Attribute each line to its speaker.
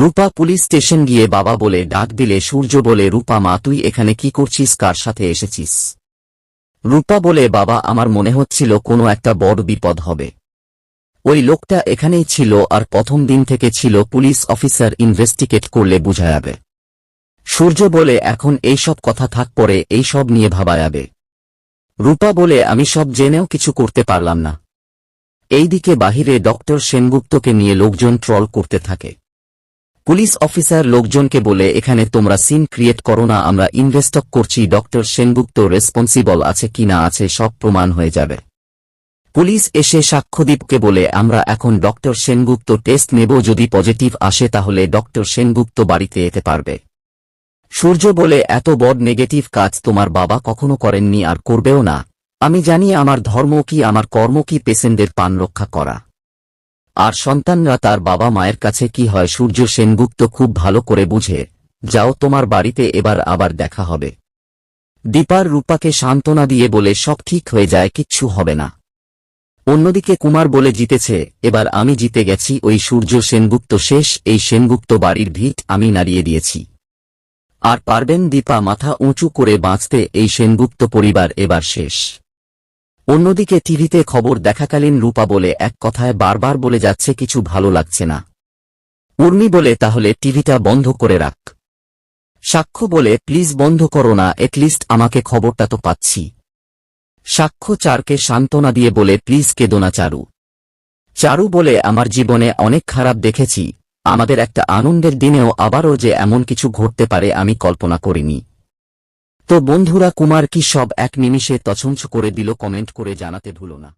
Speaker 1: রূপা police station গিয়ে বাবা বলে ডাক দিলে সূর্য বলে, রূপা মা, তুই এখানে কি করছিস? কার সাথে এসেছিস? রূপা বলে, বাবা, আমার মনে হচ্ছিল কোনো একটা বড় বিপদ হবে। ওই লোকটা এখানেই ছিল আর প্রথম দিন থেকে ছিল পুলিশ অফিসার ইনভেস্টিগেট করলে বোঝা যাবে। সূর্য বলে, এখন এইসব কথা থাক পরে এইসব নিয়ে ভাবা যাবে। রূপা বলে, আমি সব জেনেও কিছু করতে পারলাম না। এইদিকে বাহিরে ডক্টর সেনগুপ্তকে নিয়ে লোকজন ট্রল করতে থাকে। পুলিশ অফিসার লোকজনকে বলে, এখানে তোমরা সিন ক্রিয়েট করো না, আমরা ইনভেস্টক করছি, ডক্টর সেনগুপ্ত রেসপন্সিবল আছে কি না আছে, সব প্রমাণ হয়ে যাবে। পুলিশ এসে সাক্ষ্যদীপকে বলে, আমরা এখন ডক্টর সেনগুপ্ত টেস্ট নেব, যদি পজিটিভ আসে তাহলে ডক্টর সেনগুপ্ত বাড়িতে যেতে পারবে। সূর্য বলে, এত বড় নেগেটিভ কাজ তোমার বাবা কখনো করেননি আর করবেও না। আমি জানি আমার ধর্ম কি, আমার কর্ম কি, পেশেন্টদের পান রক্ষা করা। আর সন্তানরা তার বাবা মায়ের কাছে কি হয় সূর্য সেনগুপ্ত খুব ভালো করে বুঝে, যাও তোমার বাড়িতে এবার আবার দেখা হবে। দীপার রূপাকে সান্ত্বনা দিয়ে বলে, সব ঠিক হয়ে যায়, কিচ্ছু হবে না। অন্যদিকে কুমার বলে, জিতেছে, এবার আমি জিতে গেছি, ওই সূর্য সেনগুপ্ত শেষ, এই সেনগুপ্ত বাড়ির ভিট আমি নাড়িয়ে দিয়েছি। আর পারবেন দীপা মাথা উঁচু করে বাঁচতে, এই সেনগুপ্ত পরিবার এবার শেষ। অন্যদিকে টিভিতে খবর দেখাকালীন রূপা বলে এক কথায় বারবার বলে যাচ্ছে, কিছু ভালো লাগছে না। উর্মি বলে, তাহলে টিভিটা বন্ধ করে রাখ। সাক্ষ্য বলে, প্লিজ বন্ধ করো না এটলিস্ট আমাকে খবরটা তো পাচ্ছি। সাক্ষ্য চারকে সান্ত্বনা দিয়ে বলে, প্লিজ কেদো না, চারু। চারু বলে, আমার জীবনে অনেক খারাপ দেখেছি। আমাদের একটা আনন্দের দিনেও আবারও যে এমন কিছু ঘটতে পারে আমি কল্পনা করিনি। তো বন্ধুরা কুমার কি সব এক নিমিষে তছঞ্ছ করে দিল কমেন্ট করে জানাতে ভুলো না।